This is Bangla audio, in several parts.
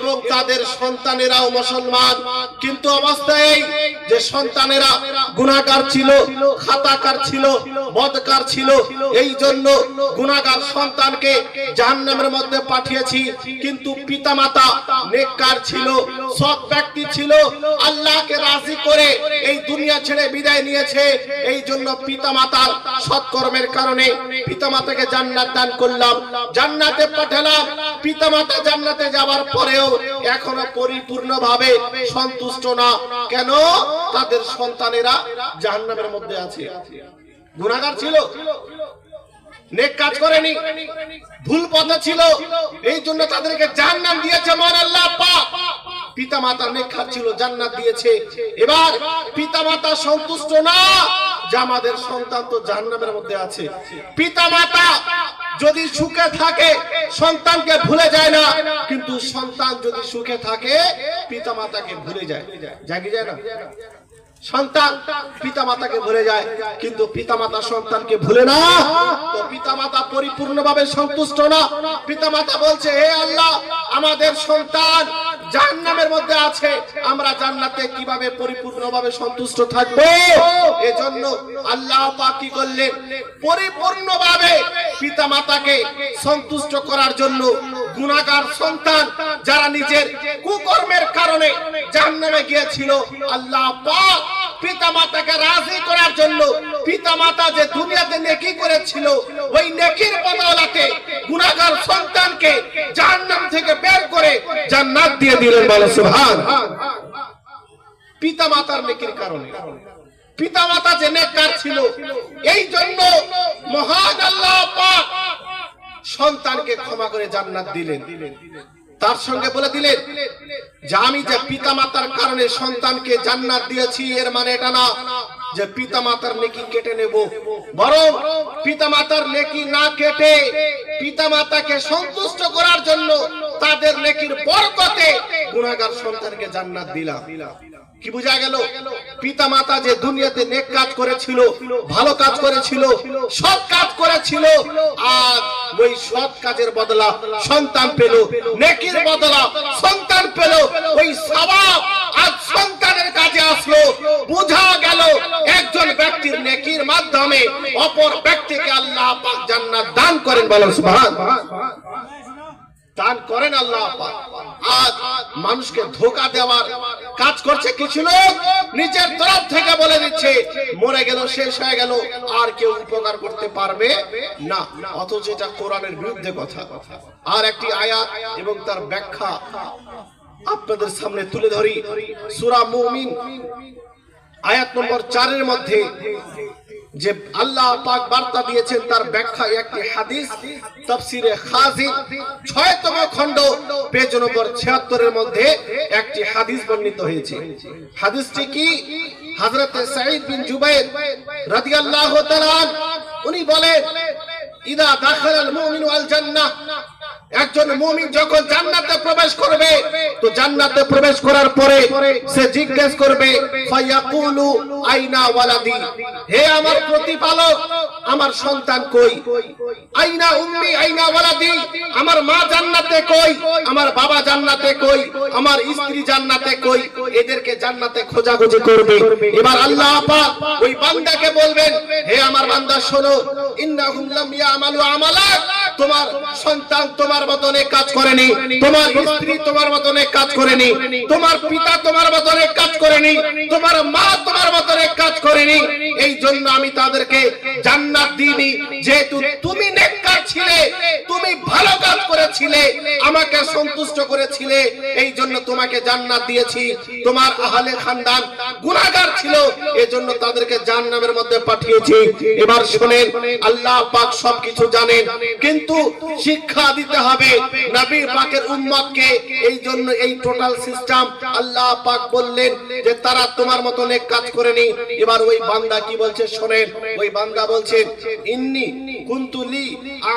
এবং তাদের সন্তানেরাও মুসলমান। কিন্তু অবস্থা এই যে সন্তানেরা গুণাগার ছিল, খাতাকার ছিল বদকার ছিল, এই জন্য গুণাগার সন্তানকে জাহান্নামের মধ্যে পাঠিয়েছি। কিন্তু পিতামাতা নেককার ছিল, সৎ ব্যক্তি ছিল, আল্লাহকে রাজি করে এই দুনিয়া ছেড়ে বিদায় নিয়েছে। এই জন্য পিতামাতার সৎকর্মের কারণে পিতামাতাকে জান্নাত দান করলাম। জান্নাতে পাঠালাম, পিতামাতা জান্নাতে যাওয়ার পরেও এখনও পরিপূর্ণভাবে সন্তুষ্ট না। কেন? তাদের সন্তানেরা জাহান্নামের মধ্যে আছে। গুণাগার ছিল। নেক কাজ করেনি। ভুল পথে ছিল। এই জন্য তাদেরকে জাহান্নাম দিয়েছে মন আল্লাহ পাক। পিতা মাতা নেক ছিল, জান্নাত দিয়েছে। এবার পিতা মাতা সন্তুষ্ট না যে আমাদের সন্তান তো জাহান্নামের মধ্যে আছে। পিতা মাতা যদি সুখে থাকে, সন্তানকে ভুলে যায় না। কিন্তু সন্তান যদি সুখে থাকে পিতা মাতাকে ভুলে যায়। জাগি যায় না? সন্তান পিতা মাতাকে ভুলে যায়, কিন্তু পিতা মাতা সন্তানকে ভুলে না। তো পিতা মাতা পরিপূর্ণভাবে সন্তুষ্ট না। পিতা মাতা বলছে, হে আল্লাহ, আমাদের সন্তান জাহান্নামের মধ্যে আছে। আমরা জান্নাতে কীভাবে পরিপূর্ণভাবে সন্তুষ্ট থাকব? এজন্য আল্লাহ পাক কি করলেন? পরিপূর্ণভাবে পিতামাতাকে সন্তুষ্ট করার জন্য গুণাগার সন্তান যারা নিজের কুকর্মের কারণে জাহান্নামে গিয়েছিল, আল্লাহ পাক পিতা মাতাকে রাজি করার জন্য পিতা মাতা যে দুনিয়াতে নেকি করেছিল, ওই নেকির বদলাতে গুনাহগার সন্তানকে জাহান্নাম থেকে বের করে জান্নাত দিয়ে দিলেন বলো সুবহান। পিতা মাতার নেকির কারণে। পিতা মাতা যে নেককার ছিল, এই জন্য মহান আল্লাহ পাক সন্তানকে ক্ষমা করে জান্নাত দিলেন। তার সঙ্গে বলে দিলেন, যে আমি যে পিতা মাতার কারণে সন্তানকে জান্নাত দিয়েছি, এর মানে এটা না যে পিতা মাতার নেকি কেটে নেব। বরং পিতা মাতার নেকি না কেটে পিতা মাতাকে সন্তুষ্ট করার জন্য তাদের নেকির বরকতে গুনাহগার সন্তানকে জান্নাত দিলাম। কি বোঝা গেল? পিতা মাতা যে দুনিয়াতে নেক কাজ করেছিল, ভালো কাজ করেছিল, সৎ কাজ করেছিল আর ওই সৎ কাজের বদলা সন্তান পেল, নেকির বদলা সন্তান পেল, ওই সওয়াব আজ সন্তানের কাজে আসলো। বোঝা গেল, একজন ব্যক্তির নেকির মাধ্যমে অপর ব্যক্তিকে আল্লাহ পাক জান্নাত দান করেন বলেন সুবহান দান করেন আল্লাহ। আজ মানুষকে ধোকা দেওয়ার কাজ করছে কিছু লোক, নিজের তরফ থেকে বলে দিচ্ছে, মরে গেল, শেষ হয়ে গেল, আর কেউ উপকার করতে পারবে না। অথচ এটা কোরআনের বিরুদ্ধে কথা। আর একটি আয়াত এবং তার ব্যাখ্যা আপনাদের সামনে তুলে ধরি। সূরা মুমিন, আয়াত নম্বর চারের মধ্যে যে আল্লাহ পাক বার্তা দিয়েছেন, তার ব্যাখ্যা একটি হাদিস, তাফসিরে খাজিন ছয়তম খণ্ড, পেজ নম্বর 76 এর মধ্যে একটি হাদিস বর্ণিত হয়েছে। হাদিসটি কি? হযরত সাঈদ বিন জুবাইর রাদিয়াল্লাহু তাআলা উনি বলেন, ইদা দাখালাল মুমিনু আল জান্নাহ। একজন মুমিন যখন জান্নাতে প্রবেশ করবে, তো জান্নাতে প্রবেশ করার পরে সে জিজ্ঞেস করবে, ফায়াকুলু আইনা ওয়ালাদি? হে আমার প্রতিপালক, আমার সন্তান কই? আইনা উম্মি, আইনা ওয়ালাদি, আমার মা জান্নাতে কই? আমার বাবা জান্নাতে কই? আমার স্ত্রী জান্নাতে কই? এদেরকে জান্নাতে খোঁজাখুঁজি করবে। এবার আল্লাহ পাক ওই বান্দাকে বলবেন, হে আমার বান্দা, শোনো, ইন্নাহুম লাম ইয়ামালু আমালাক। তোমার সন্তান তোমার মতনে কাজ করেনি, তোমার স্ত্রী তোমার মতনে কাজ করেনি, তোমার পিতা তোমার মতনে কাজ করেনি, তোমার মা তোমার মতনে কাজ করেনি এই জন্য আমি তাদেরকে জান্নাত দিইনি। যেহেতু তুমি নেককার ছিলে তুমি ভালো কাজ করেছিলে, আমাকে সন্তুষ্ট করেছিলে এই জন্য তোমাকে জান্নাত দিয়েছি। তোমার আহলে খানদান গুনাহগার ছিল, এজন্য তাদেরকে জাহান্নামের মধ্যে পাঠিয়েছি। এবার শুনেন, আল্লাহ পাক সবকিছু জানেন, কিন্তু শিক্ষা দিতে হবে নবী পাকের উম্মতকে এই জন্য এই টোটাল সিস্টেম আল্লাহ পাক বললেন যে তারা তোমার মতো নেক কাজ করেনি। এবার ওই বান্দা কি বলছে, শুনেন, ওই বান্দা বলছে, ইন্নি কুনতুলি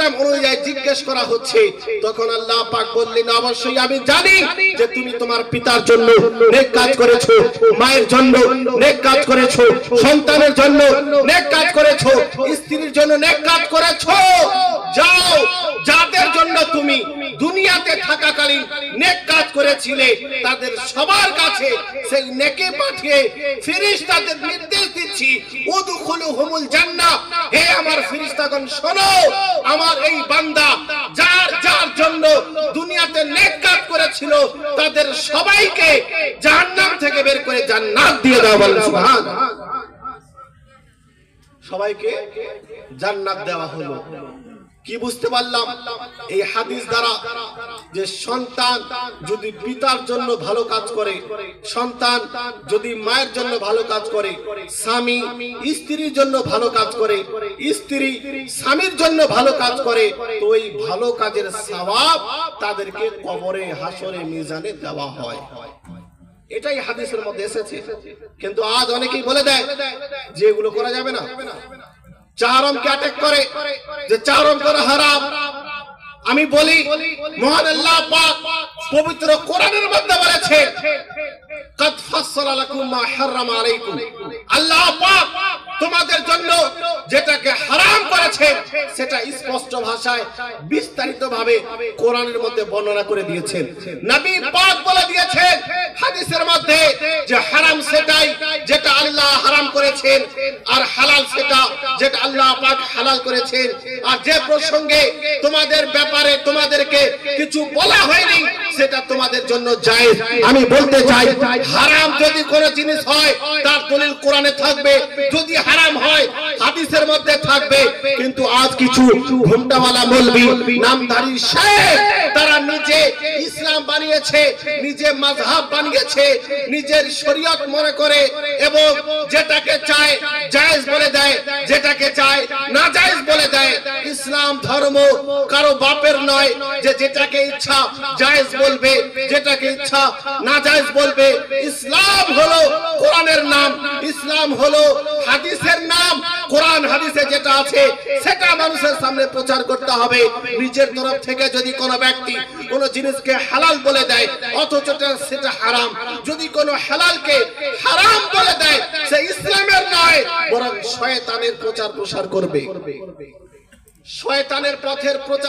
সিস্টেম অনুযায়ী জিজ্ঞেস করা হচ্ছে, তখন আল্লাহ পাক বললেন, অবশ্যই আমি জানি যে তুমি তোমার পিতার জন্য নেক কাজ করেছ, মায়ের জন্য নেক কাজ করেছ, সন্তানের জন্য নেক কাজ করেছ, স্ত্রীর জন্য নেক কাজ করেছ যাও যাদের জন্য তুমি দুনিয়াতে থাকাকালীন নেক কাজ করেছিলে, তাদের সবার কাছে সেই নেকে পাঠিয়ে ফিরিস্তাদের নির্দেশ দিচ্ছি। উদখুলু হুমুল জান্নাহ। হে আমার ফিরিস্তাগণ শোনো, আমার এই বান্দা যার যার জন্য দুনিয়াতে নেক কাজ করেছিল, তাদের সবাইকে জাহান্নাম থেকে বের করে জান্নাত দিয়ে দাও, বলেন সুবহানাল্লাহ সবাইকে জান্নাত দেওয়া হলো। কি বুঝতে পারলাম? এই হাদিস দ্বারা যে সন্তান যদি পিতার জন্য ভালো কাজ করে, সন্তান যদি মায়ের জন্য ভালো কাজ করে, স্বামী স্ত্রীর জন্য ভালো কাজ করে, স্ত্রী স্বামীর জন্য ভালো কাজ করে, তো ওই ভালো কাজের সওয়াব তাদেরকে কবরে হাসরে মিজানে দেওয়া হয়। এটাই হাদিসের মধ্যে এসেছে। কিন্তু আজ অনেকেই বলে দেয় যে এগুলো করা যাবে না। চারমকে অ্যাটাক করে? যে চারম করে হারাম। আমি বলি, মহান আল্লাহ পাক পবিত্র কোরআনের মধ্যে বলেছে কদ ফাসসালা লাকুম মা হারামা আলাইকুম। আল্লাহ পাক তোমাদের জন্য যেটাকে হারাম সেটা স্পষ্ট ভাষায়, বিস্তারিতভাবে কোরআনের মধ্যে বর্ণনা করে দিয়েছেন। নবী পাক বলে দিয়েছেন হাদিসের মধ্যে যে হারাম সেটাই যেটা আল্লাহ হারাম করেছেন আর হালাল সেটা যেটা আল্লাহ পাক হালাল করেছেন। আর যে প্রসঙ্গে তোমাদের ব্যাপারে তোমাদেরকে কিছু বলা হয়নি সেটা তোমাদের জন্য জায়েজ। আমি বলতে চাই, হারাম যদি কোনো জিনিস হয়, তার দলিল কোরআনে থাকবে। যদি হারাম হয়, হাদিসের মধ্যে থাকবে। কিন্তু আজ কিছু ঘুমটাওয়ালা মলবি নামধারী শেখ তারা নিজে ইসলাম বানিয়েছে, নিজে মাযহাব বানিয়েছে, নিজের শরীয়ত মনে করে এবং যেটাকে চায় জায়েজ বলে দেয়, যেটাকে চায় না জায়েজ বলে দেয়। ইসলাম ধর্ম কারও বাপের নয় যে যেটাকে ইচ্ছা জায়েজ বলবে, যেটাকে ইচ্ছা না জায়েজ বলবে। ইসলাম হলো কোরআনের নাম, ইসলাম হলো হাদিসের নাম কোরআন, হাদিসে যেটা আছে, সেটা মানুষের সামনে প্রচার করতে হবে। নিজের তরফ থেকে যদি কোনো ব্যক্তি কোনো জিনিসকে হালাল বলে দেয়, অথচ সেটা হারাম। যদি কোনো হালালকে হারাম বলে দেয়, সে ইসলামের নয়, বরং শয়তানের প্রচার প্রসার করবে। শয়তানের পথের প্রচার